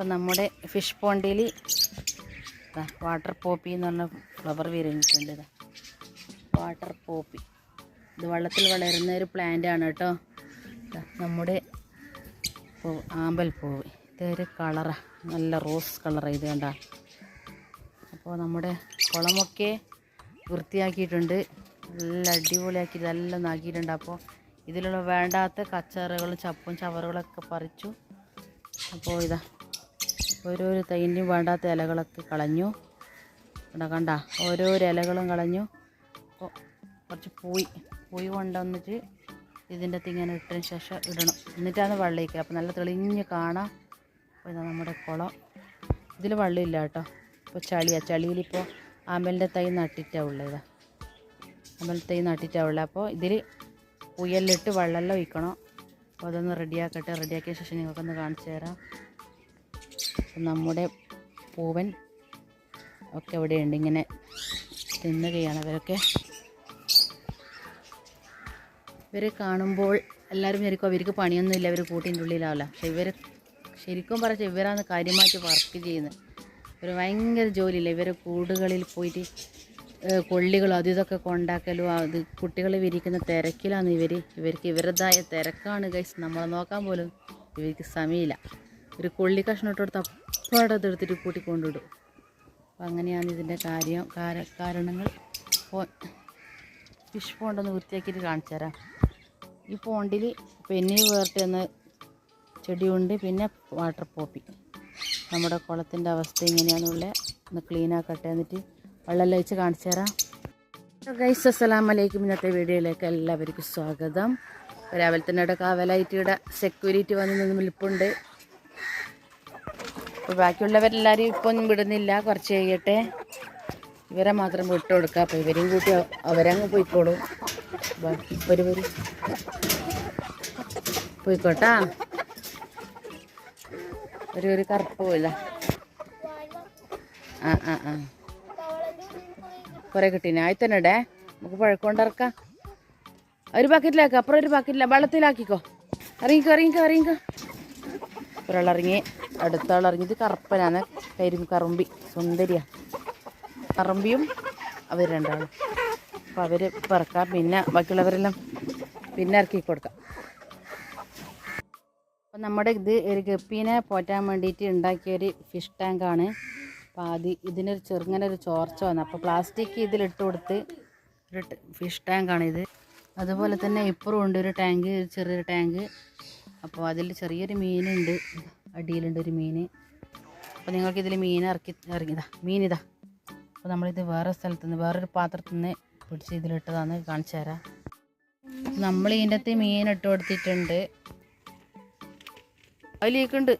അപ്പം നമ്മുടെ fish പോണ്ടിയിൽ water poppy എന്ന് പറഞ്ഞ ഫ്ലവർ വിരിഞ്ഞിട്ടുണ്ട് ഇതാ വാട്ടർ പോപ്പി. ഇത് വെള്ളത്തിൽ വളരുന്ന ഒരു പ്ലാന്റ് ആണ് കേട്ടോ. നമ്മുടെ ആമ്പൽ പൂവ്. ഇതൊരു കളറാണ് നല്ല റോസ് കളറാണ് ഇത് കണ്ട. അപ്പോൾ നമ്മുടെ കുളമൊക്കെ വൃത്തിയാക്കിയിട്ടുണ്ട്. നല്ല അടിപൊളിയാക്കി ഇതെല്ലാം നാക്കിയിട്ടുണ്ട്. അപ്പോൾ ഇതിലുള്ള വേണ്ടാത്ത കച്ചറകളും ചപ്പും ചവറുകളൊക്കെ പറിച്ചു. അപ്പോൾ ഇതാ ഓരോരോ തൈന്റെയും വേണ്ടാത്ത ഇലകളൊക്കെ കളഞ്ഞു. ഇവിടെ കണ്ട ഓരോരോ ഇലകളും കളഞ്ഞു. അപ്പോൾ കുറച്ച് പൂയി പൂയി കൊണ്ടുവന്നിട്ട് ഇതിന്റെ അകത്ത് ഇങ്ങനെ ഇട്ടതിന് ശേഷം ഇടണം. എന്നിട്ടാണ് വള്ളിക്കുക അപ്പോൾ നല്ല തെളിഞ്ഞ് കാണാം. അപ്പോൾ ഇതാ നമ്മുടെ കുളം. ഇതിൽ വള്ളിയില്ല കേട്ടോ. ഇപ്പോൾ ചളിയാണ് ചളിയിലിപ്പോൾ ആമ്പലിന്റെ തൈ നട്ടിട്ടാണ് ഉള്ളത് ഇതാ. തൈ നട്ടിട്ടാണ് അപ്പോൾ ഇതിൽ പുയലിലിട്ട് വെള്ളമെല്ലാം ഒഴിക്കണം. അപ്പോൾ അതൊന്ന് റെഡിയാക്കട്ടെ. റെഡിയാക്കിയ ശേഷം നിങ്ങൾക്കൊന്ന് കാണിച്ചു തരാം. നമ്മുടെ പൂവൻ ഒക്കെ ഇവിടെയുണ്ട്. ഇങ്ങനെ തിന്നുകയാണ് അവരൊക്കെ ഇവരെ കാണുമ്പോൾ എല്ലാവരും ശരിക്കും അവർക്ക് പണിയൊന്നുമില്ല ഇവർ കൂട്ടിന്റെ ഉള്ളിലാവില്ല. പക്ഷെ ഇവർ ശരിക്കും പറഞ്ഞാൽ ഇവരാണ് കാര്യമായിട്ട് വർക്ക് ചെയ്യുന്നത്. ഇവർ ഭയങ്കര ജോലിയില്ല? ഇവരെ കൂടുകളിൽ പോയിട്ട് കൊള്ളികളും അതും ഇതൊക്കെ കൊണ്ടാക്കലും അത് കുട്ടികൾ വിരിക്കുന്ന തിരക്കിലാണ് ഇവർ ഇവർക്ക് ഇവരുടേതായ തിരക്കാണ് ഗൈസ് നമ്മളെ നോക്കാൻ പോലും ഇവർക്ക് സമയമില്ല. ഒരു കൊള്ളി കഷ്ണം കൊടുത്ത് അപ്പാടെ അതെടുത്തിട്ട് കൂട്ടിക്കൊണ്ടിടും. അപ്പം അങ്ങനെയാണ് ഇതിന്റെ കാര്യം. കാര കാരണങ്ങൾ. ഫിഷ് പോണ്ടൊന്ന് വൃത്തിയാക്കിയിട്ട് കാണിച്ചു തരാം. ഈ പോണ്ടിൽ പെന്നി വേർട്ട് എന്ന ചെടിയുണ്ട്. പിന്നെ വാട്ടർ പോപ്പി നമ്മുടെ കുളത്തിന്റെ അവസ്ഥ ഇങ്ങനെയാണെന്നുള്ള ഒന്ന് ക്ലീൻ ആക്കട്ടെ എന്നിട്ട് വെള്ളം ലയിച്ച് കാണിച്ചു തരാം. ഗൈസ് അസ്സലാം വലൈക്കും ഇന്നത്തെ വീഡിയോയിലേക്ക് എല്ലാവർക്കും സ്വാഗതം. രാവിലെ തന്നെ ഇവിടെ കാവലായിട്ട് ഇവിടെ സെക്യൂരിറ്റി വന്ന് നിൽപ്പുണ്ട്. അപ്പോൾ ബാക്കിയുള്ളവരെല്ലാവരും ഇപ്പം വിടുന്നില്ല. കുറച്ച് കഴിയട്ടെ. ഇവരെ മാത്രം വിട്ടു കൊടുക്കുക അപ്പോൾ ഇവരെയും കൂട്ടി അവ- അവരങ്ങ് പോയിക്കോളും. ഒരു വരി പോയിക്കോട്ടാ. ഒരു ഒരു കറുപ്പ് പോയില്ല ആ ആ ആ. കുറേ കിട്ടീനെ. ആയി തന്നെ ഇടേ നമുക്ക് പഴക്കൊണ്ടിറക്കാം ഒരു ബക്കറ്റിലാക്ക അപ്പുറം ഒരു ബക്കറ്റില്ല വെള്ളത്തിലാക്കിക്കോ. ഇറങ്ങിക്കോ ഇറങ്ങിക്കോ ഇറങ്ങിക്കോ. ഒരാൾ ഇറങ്ങി അടുത്ത ആളിറങ്ങിയത് കറുപ്പനാണ് കരിമ്പ് കറുമ്പി. സുന്ദരിയ. കറുമ്പിയും അവർ രണ്ടാളും. അപ്പോൾ അവർ പറക്കാം. പിന്നെ ബാക്കിയുള്ളവരെല്ലാം പിന്നെ ഇറക്കി കൊടുക്കാം. അപ്പം നമ്മുടെ ഇത് ഒരു ഗപ്പീനെ പോറ്റാൻ വേണ്ടിയിട്ട് ഉണ്ടാക്കിയൊരു ഫിഷ് ടാങ്കാണ് അപ്പോൾ അത് ഇതിനൊരു ചെറുങ്ങനെ ഒരു ചോർച്ച വന്നു. അപ്പോൾ പ്ലാസ്റ്റിക് ഇതിലിട്ട് കൊടുത്ത് ഒരു ഫിഷ് ടാങ്കാണിത് അതുപോലെ തന്നെ ഇപ്പുറം ഉണ്ട് ഒരു ടാങ്ക് ചെറിയൊരു ടാങ്ക് അപ്പോൾ അതിൽ ചെറിയൊരു മീനുണ്ട് അടിയിലുണ്ട് ഒരു മീൻ അപ്പോൾ നിങ്ങൾക്കിതിൽ മീൻ ഇറക്കി ഇറങ്ങിയതാ മീനിതാ. അപ്പോൾ നമ്മളിത് വേറെ സ്ഥലത്ത് നിന്ന് വേറൊരു പാത്രത്തിൽ നിന്ന് പിടിച്ച് ഇതിലിട്ടതാന്ന് കാണിച്ചു തരാം. നമ്മൾ ഇതിന്റെ അകത്ത് മീൻ ഇട്ട് കൊടുത്തിട്ടുണ്ട്. അതിലേക്കുണ്ട്